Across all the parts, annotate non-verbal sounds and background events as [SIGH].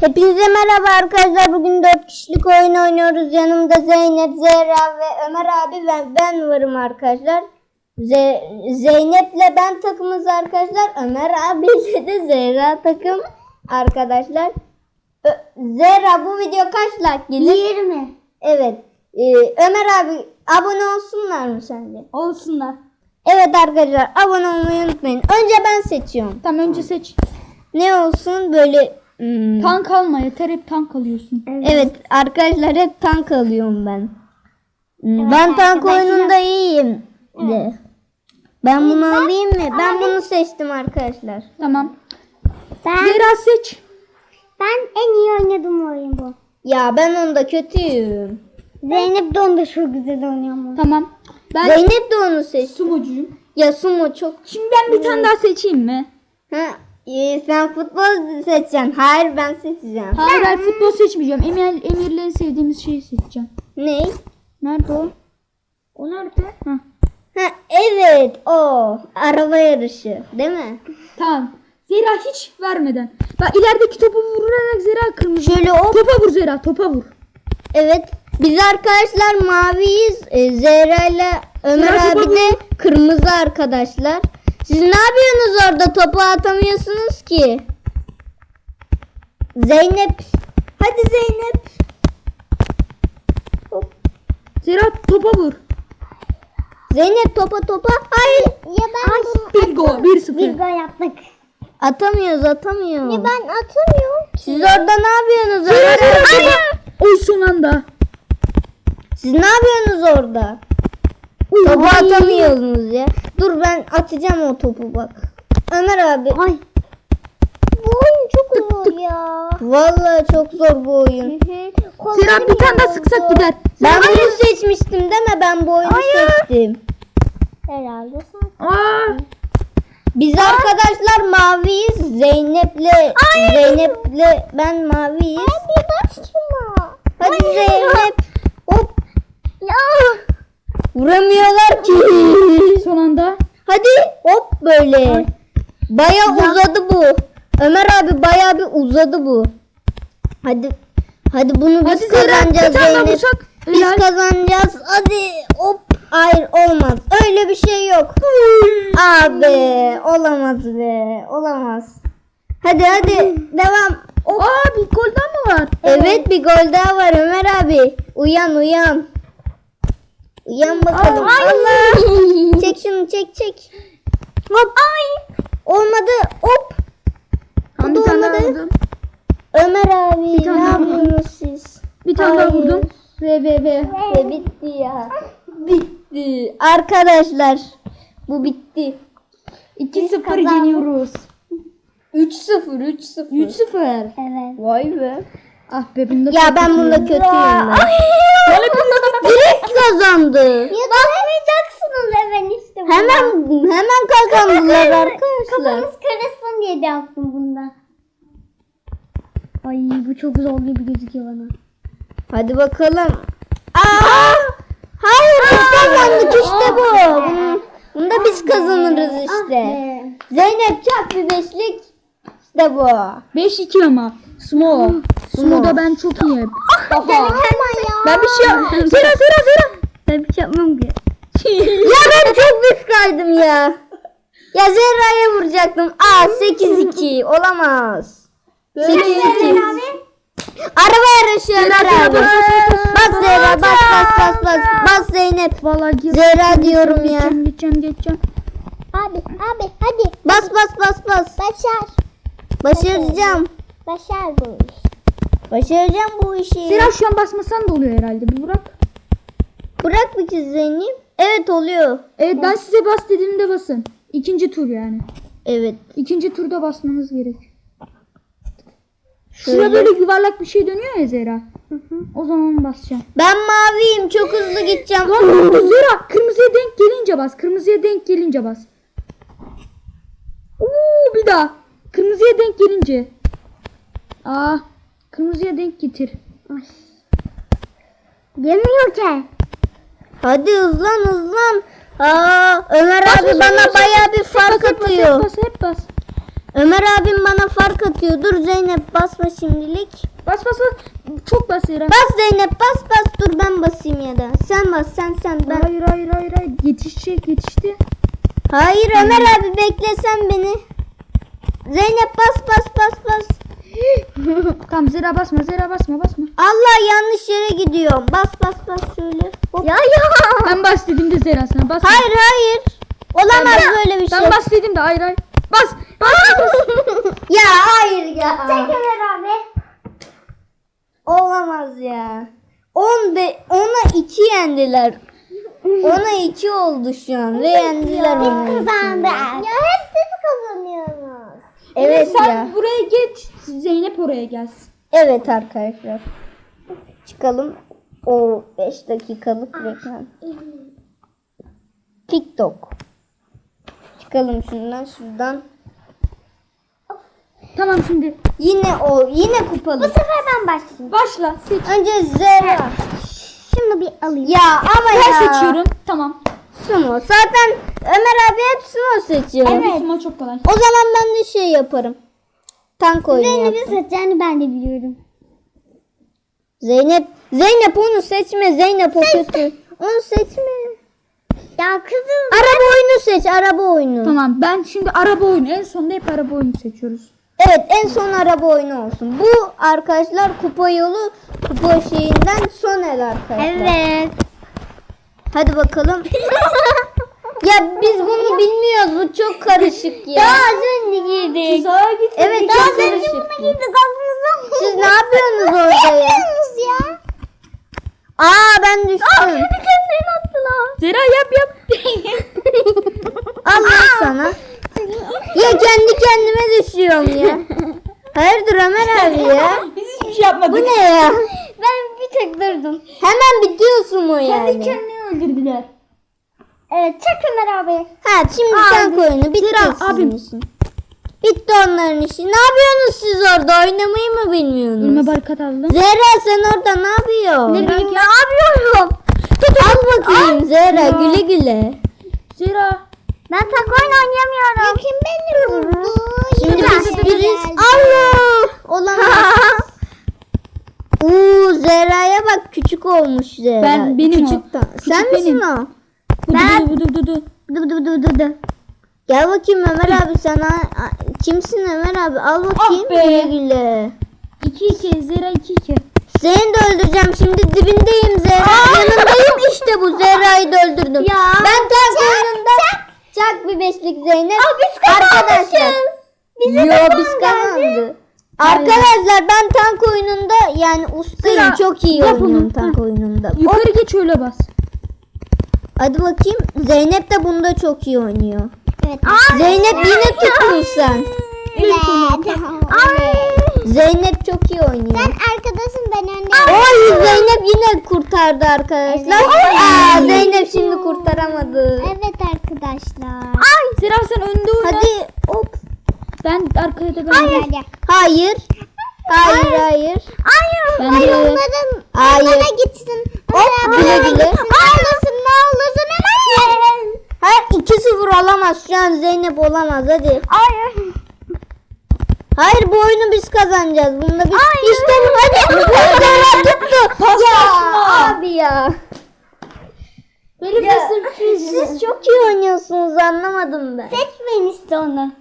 Hepinize merhaba arkadaşlar. Bugün 4 kişilik oyun oynuyoruz. Yanımda Zeynep, Zehra ve Ömer abi ve ben varım arkadaşlar. Ze- Zeynep'le ben takımız arkadaşlar. Ömer abiyle de Zehra takım arkadaşlar. Ö- Zehra bu video kaç like gelir? 20. Evet. Ee, Ömer abi abone olsunlar mı sence? Olsunlar. Evet arkadaşlar abone olmayı unutmayın. Önce ben seçiyorum. Tamam önce seç. Ne olsun böyle hmm, Tank alma yeter hep tank alıyorsun. Evet arkadaşlar hep tank alıyorum ben. Hmm, ben tank oyununda iyiyim. De. Ben bunu alayım mı? Ben bunu seçtim arkadaşlar. Tamam. Ben, Zehra seç. ben en iyi oynadığım oyun bu. Ya ben onda kötüyüm. Zeynep de onda çok güzel oynuyor ama. Tamam. Ben Zeynep de onu seçti. sumocuyum. Ya sumo çok. Şimdi ben bir tane daha seçeyim mi? Ha, e, sen futbol seçeceksin. Hayır ben seçeceğim. Hayır ben futbol seçmeyeceğim. Emir, Emir'le sevdiğimiz şeyi seçeceğim. Ne? Nerede o? O nerede? Hah. Ha, evet o araba yarışı değil mi? Tamam. Zehra hiç vermeden. Bak ilerideki topu vurarak Zehra kırmızı. Şöyle hop. Topa vur Zehra topa vur. Evet. Biz arkadaşlar maviyiz. Ee, Zehra ile Ömer Zehra topa abi de kırmızı arkadaşlar. Siz ne yapıyorsunuz orada? Topu atamıyorsunuz ki. Zeynep. Hadi Zeynep. Hop. Zehra topa vur. Zeynep topa topa. Hayır. Ya ben bunu Bir gol. 1-0. bir gol yaptık. Atamıyoruz atamıyoruz. Ya ben atamıyorum. Siz orada ne yapıyorsunuz? Zehra. Oy son anda. Siz ne yapıyorsunuz orada? Topu atamıyorsunuz ya. Dur ben atacağım o topu bak. Ömer abi. Ay. Bu oyun çok zor ya. Vallahi çok zor bu oyun. Zehra bir tane daha sıksak gider. Ben bunu seçmiştim deme ben bu oyunu seçtim. Herhalde sen. Aa. Biz arkadaşlar maviyiz. Zeynep'le Zeynep'le ben maviyiz. Bir bak şuna. Hadi Zeynep. Hop Ya. Vuramıyorlar ki. Son anda. Hadi hop böyle. Baya uzadı bu. Ömer abi baya bir uzadı bu. Hadi hadi bunu biz Hadi kazanacağız Zeynep. vursak. Biz Helal. kazanacağız. Hadi hop. Hayır olmaz. Öyle bir şey yok. Abi olamaz be. Olamaz. Hadi hadi devam. Aa bir gol daha mı var? Evet bir gol daha var Ömer abi. Uyan uyan. Uyan bakalım. Allah. Çek şunu çek çek. Hop. Ay. Olmadı. Hop. Bir da tane olmadı. vurdum. Ömer abi tane ne yapıyorsunuz siz? Bir tane daha vurdum. Ve ve ve. Ve bitti ya. Bitti. Arkadaşlar bu bitti. 2-0 kazandık. yeniyoruz. 3-0 3-0. 3-0. Evet. Vay be. Ah be bunda Ya ben bunda kötüyüm ben. Böyle bunda [LAUGHS] Direkt kazandı. Ya bakmayacaksınız hemen işte buna. Hemen hemen kazandılar arkadaşlar. Kafamız karışsın diye de yaptım bunda. Ay bu çok zor gibi gözüküyor bana. Hadi bakalım. Aa! Hayır biz kazandık işte bu. Bunu- Bunda biz kazanırız işte. Zeynep çak bir beşlik. İşte bu. 5-2 ama. Smo. Smo'da ben çok iyiyim. Ama ya. Ben bir şey yap. Zera Zera Zera. Ben bir şey yapmam ki. [LAUGHS] ya ben çok pis kaydım ya. Ya Zerra'ya vuracaktım. Aa 8-2 olamaz. 8-2. Araba yarışı Ömer abi. Bas Zehra bas bas bas bas. Bas Zeynep. Vallahi gir. Zehra diyorum ya. Geçeceğim geçeceğim. Abi abi hadi Bas bas bas bas. başar. Başaracağım. Başar bu iş. Başaracağım bu işi. Zera şu an basmasan da oluyor herhalde. Bir bırak. Bırak bir kez Zeynep. Evet oluyor. Evet ben size bas dediğimde basın. İkinci tur yani. Evet. İkinci turda basmanız gerek. Şöyle. Şurada böyle yuvarlak bir şey dönüyor ya Zera. O zaman basacağım. Ben maviyim. Çok hızlı gideceğim. Lan Zera kırmızıya denk gelince bas. Kırmızıya denk gelince bas. Oo bir daha. Kırmızıya denk gelince. Aa kırmızıya denk getir. Yemiyor ki. Hadi hızlan hızlan. Aa, Ömer abi bana baya bir fark Bas bas hep atıyor. bas hep bas. Ömer abim bana fark atıyor. Dur Zeynep basma şimdilik. Bas bas bas. Çok bas Zehra. Bas Zeynep bas bas dur ben basayım ya da. Sen bas sen sen ben. Hayır hayır hayır hayır. Yetişecek yetişti. Hayır Ömer abi beklesen beni. Zeynep bas bas bas bas. [LAUGHS] Tamam Zehra basma Zehra basma basma. Allah yanlış yere gidiyorum. Bas bas bas şöyle. Hop. Ya ya. Ben bas dedim de Zehra sana basma. Hayır hayır. Olamaz böyle bir şey. Ben bas dedim de hayır hayır. Bas. Bas. [LAUGHS] Ya hayır ya. Ömer abi. Olamaz ya. 10 be 10'a 2 yendiler. 10'a 2 oldu şu an ve yendiler onu. Kazandı. Ya hep siz kazanıyorsunuz. Evet Sen ya. buraya geç. Zeynep oraya gelsin. Evet arkadaşlar. Çıkalım. O 5 dakikalık reklam. TikTok. Çıkalım şundan şuradan. Tamam şimdi. Yine o yine Bu kupalı. sefer ben başlayayım. Başla. Seç. Önce Zera. Şunu bir alayım. Ya ama Ben ya. seçiyorum. Tamam. Sumo. Zaten Ömer abi hep sumo seçiyor. Evet. Ama çok kolay. O zaman ben de şey yaparım. Tank oyunu Zeynep'in yaparım. seçeceğini ben de biliyorum. Zeynep. Zeynep onu seçme. Zeynep o kötü. Onu seçme. Ya kızım. Araba oyunu seç. Araba oyunu. Tamam ben şimdi araba oyunu. En sonunda hep araba oyunu seçiyoruz. Evet en son araba oyunu olsun. Bu arkadaşlar kupa yolu kupa şeyinden son el arkadaşlar. Evet. Hadi bakalım. [LAUGHS] ya biz bunu bilmiyoruz. Bu çok karışık ya. Daha az önce girdik. Tuzağa git. Evet Daha az önce buna girdik aklınıza. Siz ne yapıyorsunuz orada ya? yapıyorsunuz ya? Aa ben düştüm. kendini attılar. Zera yap yap. Al lan sana. Ya kendi kendime düşüyorum ya. Hayırdır Ömer abi ya? Biz hiçbir şey yapmadık. Bu ne ya? Ben bir tek durdum. Hemen bitiyorsun o Kendi yani. kendini öldürdüler. Evet çek Ömer abi. Ha şimdi sen oyunu bitti Zira, sizin abim. işin. Bitti onların işi. Ne yapıyorsunuz siz orada? Oynamayı mı bilmiyorsunuz? Önüme barikat aldım. Zehra sen orada ne yapıyorsun? Ne bileyim ne yapıyorum? Al bakayım Zehra güle güle. Zera. Ben tak oyun oynayamıyorum. Kim beni vurdu? Şimdi biz biriz. Allah! [LAUGHS] Olamaz. Uuu Zehra'ya bak küçük olmuş Zehra. Ben- benim o. küçük ta- Sen Küçük misin benim. o? Ben... Budu budu budu. Gel bakayım Ömer abi sana kimsin Ömer abi al bakayım Ah be. güle güle. 2-2. Zera 2-2. Seni de öldüreceğim şimdi dibindeyim Zehra. Yanındayım işte bu Zehra'yı da öldürdüm. Ya. Ben tank oyununda çak bir beşlik Zeynep. biz Arkadaşlar. Bize Yo biz kazandı. Arkadaşlar ben tank oyununda yani ustayım. Zehra, Çok iyi oynuyorum tank oyununda. Yukarı geç öyle bas. Hadi bakayım. Zeynep de bunda çok iyi oynuyor. Evet. Zeynep yine tuttun sen. Evet. Ay. Zeynep çok iyi oynuyor. Sen arkadaşım ben önde. Oy Zeynep yine kurtardı arkadaşlar. Evet. Aa, Zeynep şimdi kurtaramadı. Evet arkadaşlar. Ay. Zera sen önde oyna. Hadi hop. Ben arkaya da ben. Hayır. Hayır. Hayır hayır. Hayır. Ben hayır onların Hayır. onlara gitsin. Hop güle güle. Ağlasın olursun Ömer. Hayır 2-0 olamaz. Şu an Zeynep olamaz hadi. Hayır. Hayır bu oyunu biz kazanacağız. Bunda biz Hayır. işte bu hadi. Zeynep tuttu. Ya abi ya. Benim Ya, Siz çok iyi oynuyorsunuz anlamadım ben. Seçmeyin işte onu.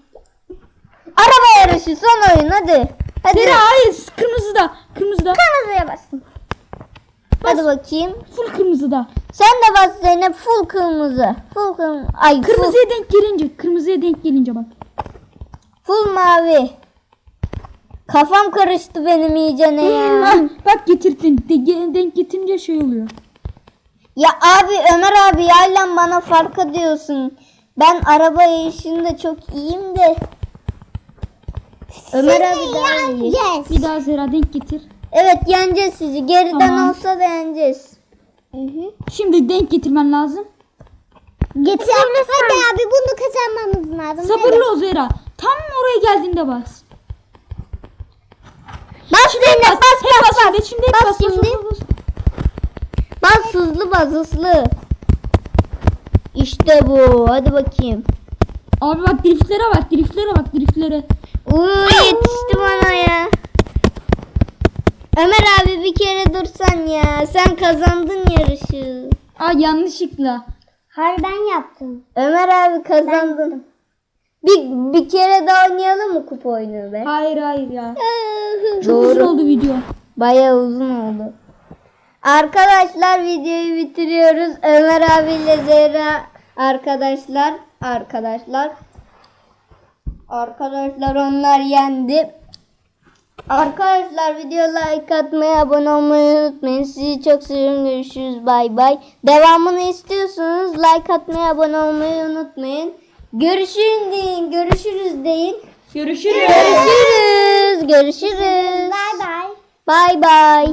Araba yarışı son oyun hadi. Hadi. Zera hayır. Kırmızıda. Kırmızıda. Kırmızıya basın. Hadi bakayım. Full kırmızıda. Sen de bas Zeynep full kırmızı. Full kırmızı. Ay full, Kırmızıya denk gelince. Kırmızıya denk gelince bak. full mavi. Kafam karıştı benim iyice ne ya. Bak getirdin. De, denk getirince şey oluyor. Ya abi Ömer abi yaylan bana fark ediyorsun. Ben araba yarışında çok iyiyim de. Ömer abi daha iyi. Bir daha Zera denk getir. Evet yeneceğiz sizi. Geriden Tamam. olsa da yeneceğiz. Şimdi denk getirmen lazım. Getir. Hadi abi bunu kazanmamız lazım. Sabırlı ol Zera. Tam oraya geldiğinde bas. Bas Zeynep bas Hep bas bas. bas. şimdi, Şimdi hep Bas bas. bas, şimdi. bas, bas. Bas hızlı bas hızlı. İşte bu. Hadi bakayım. Abi bak driftlere bak. Driftlere bak. Driftlere. Uuu yetişti bana ya. Ömer abi bir kere dursan ya. Sen kazandın yarışı. Aa yanlışlıkla. Hayır ben yaptım. Ömer abi kazandın. Bir, bir kere daha oynayalım mı kupa oyunu be? Hayır hayır ya. Çok Doğru. uzun oldu video. Bayağı uzun oldu. Arkadaşlar videoyu bitiriyoruz. Ömer abiyle Zehra arkadaşlar arkadaşlar arkadaşlar onlar yendi. Arkadaşlar video like atmayı, abone olmayı unutmayın. Sizi çok seviyorum. Görüşürüz. Bay bay. Devamını istiyorsanız like atmayı, abone olmayı unutmayın. Görüşün deyin. Görüşürüz deyin. Görüşürüz. Görüşürüz. Görüşürüz. Bay bay. Bay bay.